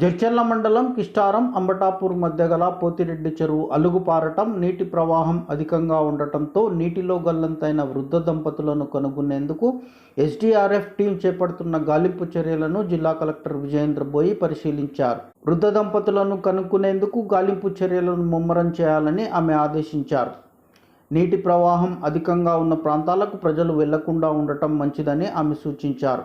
జడ్చెర్ల మండలం కిష్టారం అంబటాపూర్ మధ్య గల పోతిరెడ్డి చెరువు అలుగుపారటం నీటి ప్రవాహం అధికంగా ఉండటంతో నీటిలో గల్లంతైన వృద్ధ దంపతులను కనుగొనేందుకు ఎస్డీఆర్ఎఫ్ టీం చేపడుతున్న గాలింపు చర్యలను జిల్లా కలెక్టర్ విజయేంద్ర బోయి పరిశీలించారు. వృద్ధ దంపతులను కనుక్కునేందుకు గాలింపు చర్యలను ముమ్మరం చేయాలని ఆమె ఆదేశించారు. నీటి ప్రవాహం అధికంగా ఉన్న ప్రాంతాలకు ప్రజలు వెళ్ళకుండా ఉండటం మంచిదని ఆమె సూచించారు.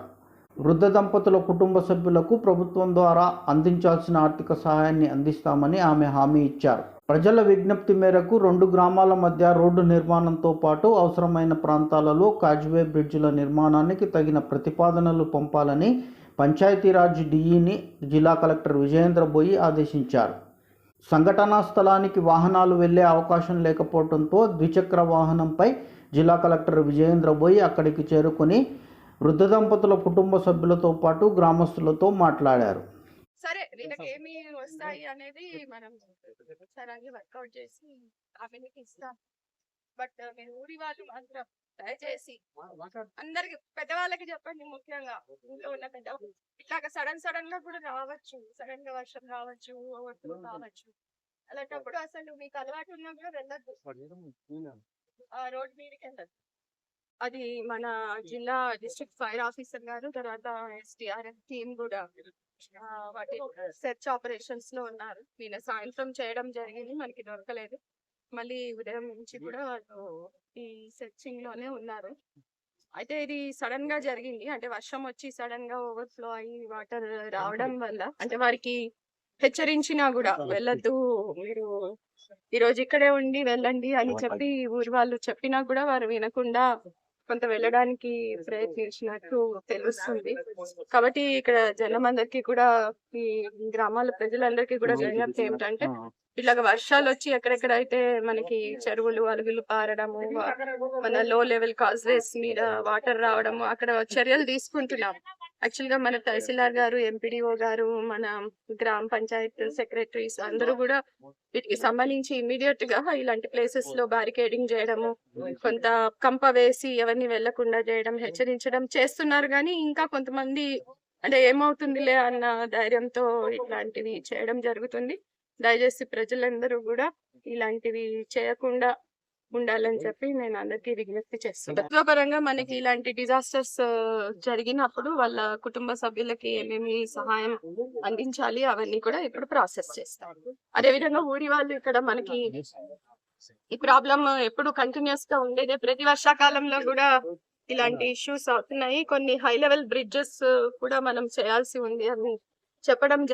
వృద్ధ దంపతుల కుటుంబ సభ్యులకు ప్రభుత్వం ద్వారా అందించాల్సిన ఆర్థిక సహాయాన్ని అందిస్తామని ఆమె హామీ ఇచ్చారు. ప్రజల విజ్ఞప్తి మేరకు రెండు గ్రామాల మధ్య రోడ్డు నిర్మాణంతో పాటు అవసరమైన ప్రాంతాలలో కాజ్వే బ్రిడ్జిల నిర్మాణానికి తగిన ప్రతిపాదనలు పంపాలని పంచాయతీరాజ్ డిఈని జిల్లా కలెక్టర్ విజయేంద్ర బోయి ఆదేశించారు. సంఘటనా స్థలానికి వాహనాలు వెళ్ళే అవకాశం లేకపోవడంతో ద్విచక్ర వాహనంపై జిల్లా కలెక్టర్ విజయేంద్ర బోయి అక్కడికి చేరుకుని వృద్ధ దంపతుల కుటుంబ సభ్యులతో పాటు గ్రామస్తులతో మాట్లాడారు. సరే వీళ్ళకి ఏమి వస్తాయి అనేది మనం సరే వర్కౌట్ చేసి ఆమెకి ఇస్తాం. బట్ మీరు ఊరి వాళ్ళు మాత్రం దయచేసి అందరికి పెద్దవాళ్ళకి చెప్పండి ముఖ్యంగా. ఇంట్లో ఉన్న పెద్ద ఇట్లాగ సడన్ సడన్గా కూడా రావచ్చు. సడన్గా వర్షం రావచ్చు overflow కావచ్చు అలాంటప్పుడు అసలు మీకు అలవాటు ఉన్నా కూడా వెళ్ళద్దు ఆ రోడ్ మీదకి వెళ్ళదు అది మన జిల్లా డిస్ట్రిక్ట్ ఫైర్ ఆఫీసర్ గారు తర్వాత ఎస్డిఆర్ఎఫ్ టీమ్ కూడా వాటి సెర్చ్ ఆపరేషన్స్లో ఉన్నారు. నిన్న సాయంత్రం చేయడం జరిగింది మనకి దొరకలేదు. మళ్ళీ ఉదయం నుంచి కూడా వాళ్ళు ఈ సెర్చింగ్లోనే ఉన్నారు. అయితే ఇది సడన్గా జరిగింది. అంటే వర్షం వచ్చి సడన్గా ఓవర్ఫ్లో అయ్యి వాటర్ రావడం వల్ల అంటే వారికి హెచ్చరించినా కూడా వెళ్ళద్దు మీరు ఈ రోజు ఇక్కడే ఉండి వెళ్ళండి అని చెప్పి ఊరి వాళ్ళు చెప్పినా కూడా వారు వినకుండా కొంత వెళ్ళడానికి ప్రయత్నించినట్టు తెలుస్తుంది. కాబట్టి ఇక్కడ జనం అందరికీ కూడా ఈ గ్రామాల ప్రజలందరికీ కూడా విజ్ఞప్తి ఏమిటంటే ఇలాగ వర్షాలు వచ్చి ఎక్కడెక్కడైతే మనకి చెరువులు అలుగులు పారడము మన లో లెవెల్ కాజ్వేస్ మీద వాటర్ రావడము అక్కడ చర్యలు తీసుకుంటున్నాం. యాక్చువల్గా మన తహసీల్దార్ గారు ఎంపీడీఓ గారు మన గ్రామ పంచాయత్ సెక్రటరీస్ అందరూ కూడా వీటికి సంబంధించి ఇమీడియట్గా ఇలాంటి ప్లేసెస్లో బ్యారికేడింగ్ చేయడము కొంత కంప వేసి ఎవరిని వెళ్ళకుండా చేయడం హెచ్చరించడం చేస్తున్నారు. కానీ ఇంకా కొంతమంది అంటే ఏమవుతుందిలే అన్న ధైర్యంతో ఇట్లాంటివి చేయడం జరుగుతుంది. దయచేసి ప్రజలందరూ కూడా ఇలాంటివి చేయకుండా ఉండాలని చెప్పి నేను అందరికీ విజ్ఞప్తి చేస్తున్నాను ప్రభుత్వపరంగా మనకి ఇలాంటి డిజాస్టర్స్ జరిగినప్పుడు వాళ్ళ కుటుంబ సభ్యులకి ఏమేమి సహాయం అందించాలి అవన్నీ కూడా ఇప్పుడు ప్రాసెస్ చేస్తాం. అదే విధంగా ఊరి వాళ్ళు ఇక్కడ మనకి ఈ ప్రాబ్లం ఎప్పుడు కంటిన్యూస్గా ఉండేదే. ప్రతి వర్షాకాలంలో కూడా ఇలాంటి ఇష్యూస్ అవుతున్నాయి. కొన్ని హై లెవెల్ బ్రిడ్జెస్ కూడా మనం చేయాల్సి ఉంది అని చెప్పడం